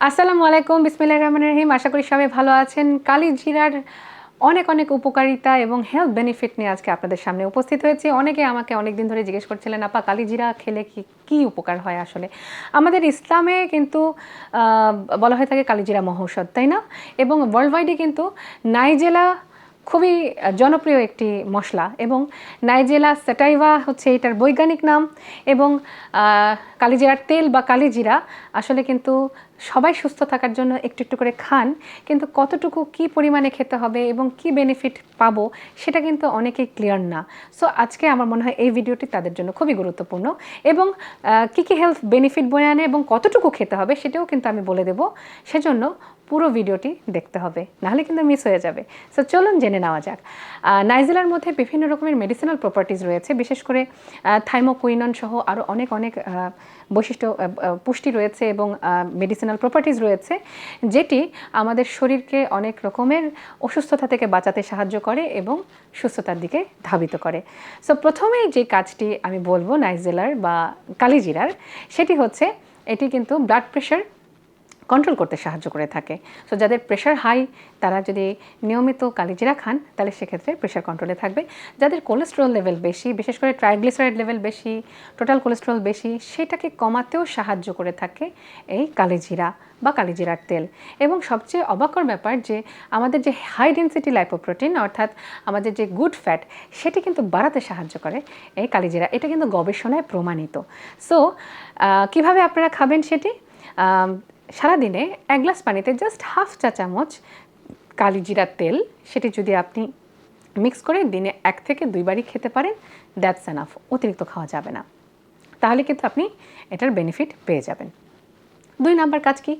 আসসালামু আলাইকুম, বিসমিল্লাহির রহমানির রহিম। আশা করি সবাই ভালো আছেন। কালি জিরার অনেক অনেক উপকারিতা এবং হেলথ বেনিফিট নিয়ে আজকে আপনাদের সামনে উপস্থিত হয়েছি। অনেকে আমাকে অনেক দিন ধরে জিজ্ঞেস করছিলেন, আপা, কালি জিরা খেলে কি, কী উপকার হয় আসলে? আমাদের ইসলামে কিন্তু বলা হয়ে থাকে কালিজিরা মহৌষধ, তাই না? এবং ওয়ার্ল্ড ওয়াইডে কিন্তু নাইজেলা খুবই জনপ্রিয় একটি মশলা এবং নাইজেলা স্যাটাইভা হচ্ছে এটার বৈজ্ঞানিক নাম এবং কালিজিরার তেল বা কালিজিরা আসলে কিন্তু সবাই সুস্থ থাকার জন্য একটু একটু করে খান, কিন্তু কতটুকু কি পরিমাণে খেতে হবে এবং কি বেনিফিট পাবো সেটা কিন্তু অনেকে ক্লিয়ার না। সো আজকে আমার মনে হয় এই ভিডিওটি তাদের জন্য খুবই গুরুত্বপূর্ণ এবং কী কি হেলথ বেনিফিট বয়ে আনে এবং কতটুকু খেতে হবে সেটাও কিন্তু আমি বলে দেব। সেজন্য পুরো ভিডিওটি দেখতে হবে, নাহলে কিন্তু মিস হয়ে যাবে। সো চলুন জেনে নেওয়া যাক। নাইজেলার মধ্যে বিভিন্ন রকমের মেডিসিনাল প্রপার্টিজ রয়েছে, বিশেষ করে থাইমোকুইনন সহ আরও অনেক অনেক বৈশিষ্ট্য পুষ্টি রয়েছে এবং মেডিসিনাল প্রপার্টিজ রয়েছে, যেটি আমাদের শরীরকে অনেক রকমের অসুস্থতা থেকে বাঁচাতে সাহায্য করে এবং সুস্থতার দিকে ধাবিত করে। সো প্রথমেই যে কাজটি আমি বলব নাইজেলার বা কালিজিরার, সেটি হচ্ছে, এটি কিন্তু ব্লাড প্রেশার কন্ট্রোল করতে সাহায্য করে থাকে। সো যাদের প্রেশার হাই তারা যদি নিয়মিত কালিজিরা খান, তাহলে সেক্ষেত্রে প্রেশার কন্ট্রোলে থাকবে। যাদের কোলেস্ট্রল লেভেল বেশি, বিশেষ করে ট্রাইগ্লিসারাইড লেভেল বেশি টোটাল কোলেস্ট্রল বেশি, সেটাকে কমাতেও সাহায্য করে থাকে এই কালিজিরা বা কালিজিরার তেল। এবং সবচেয়ে অবাকর ব্যাপার যে, আমাদের যে হাই ডেন্সিটি লাইপোপ্রোটিন অর্থাৎ আমাদের যে গুড ফ্যাট সেটি কিন্তু বাড়াতে সাহায্য করে এই কালিজিরা। এটা কিন্তু গবেষণায় প্রমাণিত। সো কীভাবে আপনারা খাবেন সেটি? সারাদিনে এক গ্লাস পানিতে জাস্ট হাফ চা চামচ কালি জিরার তেল, সেটি যদি আপনি মিক্স করে দিনে এক থেকে দুইবারই খেতে পারেন দ্যাটস এনাফ অতিরিক্ত খাওয়া যাবে না। তাহলে কিন্তু আপনি এটার বেনিফিট পেয়ে যাবেন। দুই নাম্বার কাজ কি?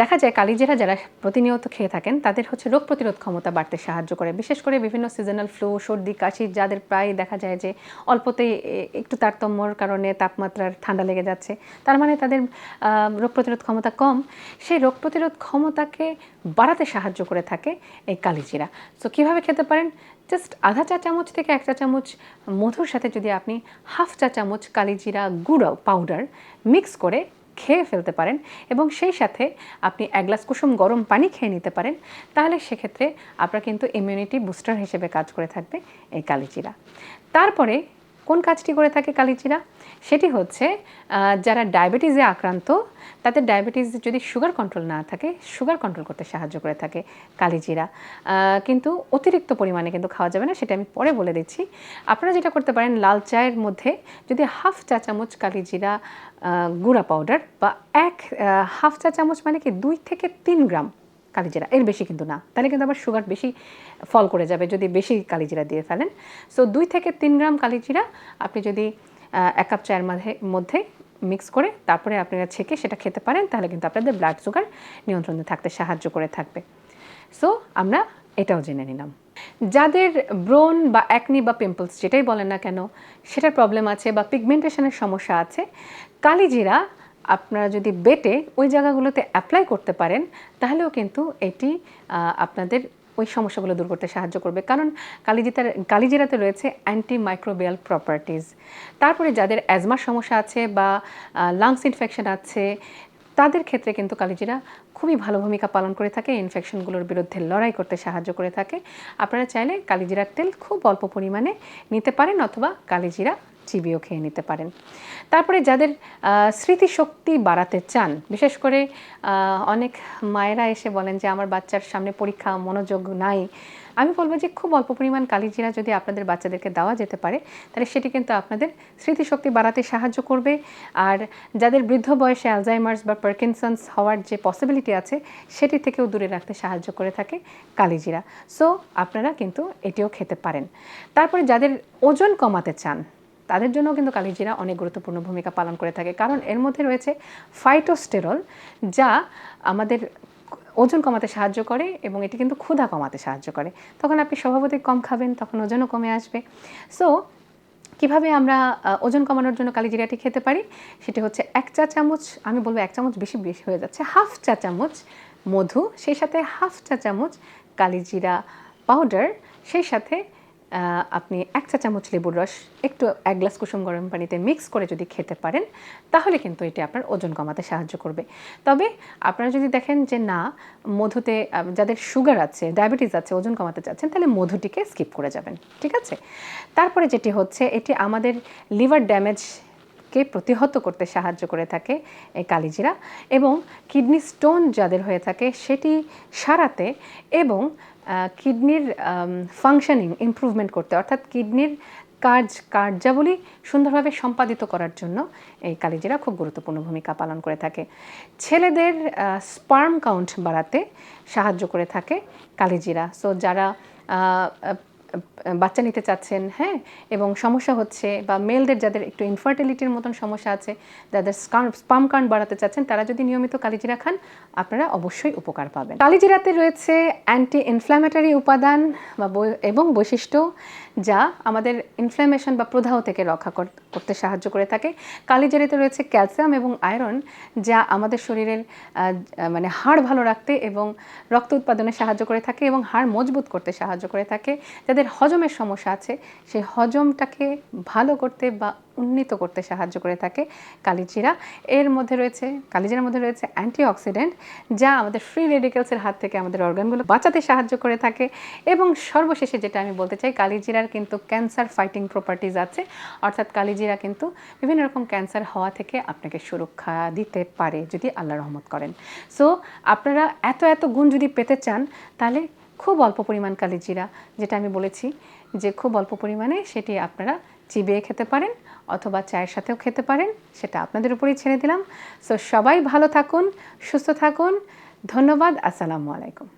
দেখা যায় কালিজিরা যারা প্রতিনিয়ত খেয়ে থাকেন, তাদের হচ্ছে রোগ প্রতিরোধ ক্ষমতা বাড়তে সাহায্য করে। বিশেষ করে বিভিন্ন সিজনাল ফ্লু সর্দি, কাশি যাদের প্রায় দেখা যায় যে অল্পতেই একটু তারতম্যর কারণে তাপমাত্রার ঠান্ডা লেগে যাচ্ছে, তার মানে তাদের রোগ প্রতিরোধ ক্ষমতা কম। সেই রোগ প্রতিরোধ ক্ষমতাকে বাড়াতে সাহায্য করে থাকে এই কালিজিরা। সো কীভাবে খেতে পারেন? জাস্ট আধা চা চামচ থেকে এক চা চামচ মধুর সাথে যদি আপনি হাফ চা চামচ কালিজিরা গুঁড়ো পাউডার মিক্স করে খেয়ে ফেলতে পারেন এবং সেই সাথে আপনি এক গ্লাস কুসুম গরম পানি খেয়ে নিতে পারেন, তাহলে সেক্ষেত্রে আপনার কিন্তু ইমিউনিটি বুস্টার হিসেবে কাজ করে থাকবে এই কালিজিরা। তারপরে কোন কাজটি করে থাকে কালিজিরা সেটি হচ্ছে যারা ডায়াবেটিসে আক্রান্ত, তাদের ডায়াবেটিস যদি সুগার কন্ট্রোল না থাকে, সুগার কন্ট্রোল করতে সাহায্য করে থাকে কালিজিরা কিন্তু অতিরিক্ত পরিমাণে কিন্তু খাওয়া যাবে না, সেটা আমি পরে বলে দিচ্ছি। আপনারা যেটা করতে পারেন, লাল চায়ের মধ্যে যদি হাফ চা চামচ কালিজিরা গুঁড়া পাউডার বা এক হাফ চা চামচ মানে কি, দুই থেকে তিন গ্রাম কালিজিরা, এর বেশি কিন্তু না। তাহলে কিন্তু আবার সুগার বেশি ফল করে যাবে যদি বেশি কালিজিরা দিয়ে ফেলেন। সো দুই থেকে তিন গ্রাম কালিজিরা আপনি যদি এক কাপ চায়ের মধ্যে মিক্স করে তারপরে আপনারা ছেঁকে সেটা খেতে পারেন, তাহলে কিন্তু আপনাদের ব্লাড সুগার নিয়ন্ত্রণে থাকতে সাহায্য করে থাকবে। সো আমরা এটাও জেনে নিলাম। যাদের ব্রোন বা অ্যাকনি বা পিম্পলস যেটাই বলেন না কেন, সেটার প্রবলেম আছে বা পিগমেন্টেশনের সমস্যা আছে, কালিজিরা আপনারা যদি বেটে ওই জায়গাগুলোতে অ্যাপ্লাই করতে পারেন, তাহলেও কিন্তু এটি আপনাদের ওই সমস্যাগুলো দূর করতে সাহায্য করবে। কারণ কালিজিতার, কালিজিরাতে রয়েছে অ্যান্টি মাইক্রোবিয়াল প্রপার্টিজ তারপরে যাদের অ্যাজমার সমস্যা আছে বা লাংস ইনফেকশন আছে, তাদের ক্ষেত্রে কিন্তু কালিজিরা খুবই ভালো ভূমিকা পালন করে থাকে ইনফেকশনগুলোর বিরুদ্ধে লড়াই করতে সাহায্য করে থাকে। আপনারা চাইলে কালিজিরার তেল খুব অল্প পরিমাণে নিতে পারেন অথবা কালিজিরা চিবিও খেয়ে নিতে পারেন। তারপরে যাদের স্মৃতিশক্তি বাড়াতে চান, বিশেষ করে অনেক মায়েরা এসে বলেন যে, আমার বাচ্চার সামনে পরীক্ষা, মনোযোগ নাই। আমি বলব যে, খুব অল্প পরিমাণ কালিজিরা যদি আপনাদের বাচ্চাদেরকে দেওয়া যেতে পারে, তাহলে সেটি কিন্তু আপনাদের স্মৃতিশক্তি বাড়াতে সাহায্য করবে। আর যাদের বৃদ্ধ বয়সে অ্যালজাইমার্স বা পার্কিনসন্স হওয়ার যে পসিবিলিটি আছে, সেটি থেকেও দূরে রাখতে সাহায্য করে থাকে কালিজিরা। সো আপনারা কিন্তু এটিও খেতে পারেন। তারপরে যাদের ওজন কমাতে চান তাদের জন্য কিন্তু কালিজিরা অনেক গুরুত্বপূর্ণ ভূমিকা পালন করে থাকে। কারণ এর মধ্যে রয়েছে ফাইটোস্টেরল যা আমাদের ওজন কমাতে সাহায্য করে এবং এটি কিন্তু ক্ষুধা কমাতে সাহায্য করে। তখন আপনি স্বভাবতই কম খাবেন, তখন ওজনও কমে আসবে। সো কীভাবে আমরা ওজন কমানোর জন্য কালিজিরাটি খেতে পারি? সেটি হচ্ছে এক চা চামচ, আমি বলব এক চামচ বেশি বেশি হয়ে যাচ্ছে, হাফ চা চামচ মধু, সেই সাথে হাফ চা চামচ কালিজিরা পাউডার সেই সাথে আপনি এক চা চামচ লেবুর রস, একটু এক গ্লাস কুসুম গরম পানিতে মিক্স করে যদি খেতে পারেন, তাহলে কিন্তু এটি আপনার ওজন কমাতে সাহায্য করবে। তবে আপনারা যদি দেখেন যে না, মধুতে যাদের সুগার আছে ডায়াবেটিস আছে, ওজন কমাতে চাচ্ছেন, তাহলে মধুটিকে স্কিপ করে যাবেন, ঠিক আছে? তারপরে যেটি হচ্ছে, এটি আমাদের লিভার ড্যামেজ কে প্রতিহত করতে সাহায্য করে থাকে এই কালিজিরা এবং কিডনি স্টোন যাদের হয়ে থাকে সেটি সারাতে এবং কিডনির ফাংশনিং ইমপ্রুভমেন্ট করতে, অর্থাৎ কিডনির কাজ, কার্যাবলী সুন্দরভাবে সম্পাদিত করার জন্য এই কালিজিরা খুব গুরুত্বপূর্ণ ভূমিকা পালন করে থাকে। ছেলেদের স্পার্ম কাউন্ট বাড়াতে সাহায্য করে থাকে কালিজিরা। সো যারা বাচ্চা নিতে চাচ্ছেন হ্যাঁ? এবং সমস্যা হচ্ছে বা মেলদের যাদের একটু ইনফার্টিলিটির মতন সমস্যা আছে, যাদের স্পাম কাউন্ট বাড়াতে চাচ্ছেন, তারা যদি নিয়মিত কালিজিরা খান, আপনারা অবশ্যই উপকার পাবেন। কালিজিরাতে রয়েছে অ্যান্টি ইনফ্ল্যামেটারি উপাদান বা এবং বৈশিষ্ট্য যা আমাদের ইনফ্ল্যামেশন বা প্রদাহ থেকে রক্ষা কর- করতে সাহায্য করে থাকে। কালিজিরাতে রয়েছে ক্যালসিয়াম এবং আয়রন যা আমাদের শরীরের মানে হাড় ভালো রাখতে এবং রক্ত উৎপাদনে সাহায্য করে থাকে এবং হাড় মজবুত করতে সাহায্য করে থাকে। যাদের হজমের সমস্যা আছে, সেই হজমটাকে ভালো করতে বা উন্নীত করতে সাহায্য করে থাকে কালিজিরা। এর মধ্যে রয়েছে, কালিজিরার মধ্যে রয়েছে অ্যান্টিঅক্সিডেন্ট, যা আমাদের ফ্রি রেডিক্যালসের হাত থেকে আমাদের অর্গানগুলো বাঁচাতে সাহায্য করে থাকে। এবং সর্বশেষে যেটা আমি বলতে চাই, কালিজিরার কিন্তু ক্যান্সার ফাইটিং প্রপার্টিজ আছে। অর্থাৎ কালিজিরা কিন্তু বিভিন্ন রকম ক্যান্সার হওয়া থেকে আপনাকে সুরক্ষা দিতে পারে যদি আল্লাহ রহমত করেন। সো আপনারা এত এত গুণ যদি পেতে চান, তাহলে খুব অল্প পরিমাণ কালি জিরা, যেটা আমি বলেছি যে খুব অল্প পরিমাণে সেটি আপনারা চিবিয়ে খেতে পারেন অথবা চায়ের সাথেও খেতে পারেন, সেটা আপনাদের উপরেই ছেড়ে দিলাম। সো সবাই ভালো থাকুন, সুস্থ থাকুন। ধন্যবাদ, আসসালামু আলাইকুম।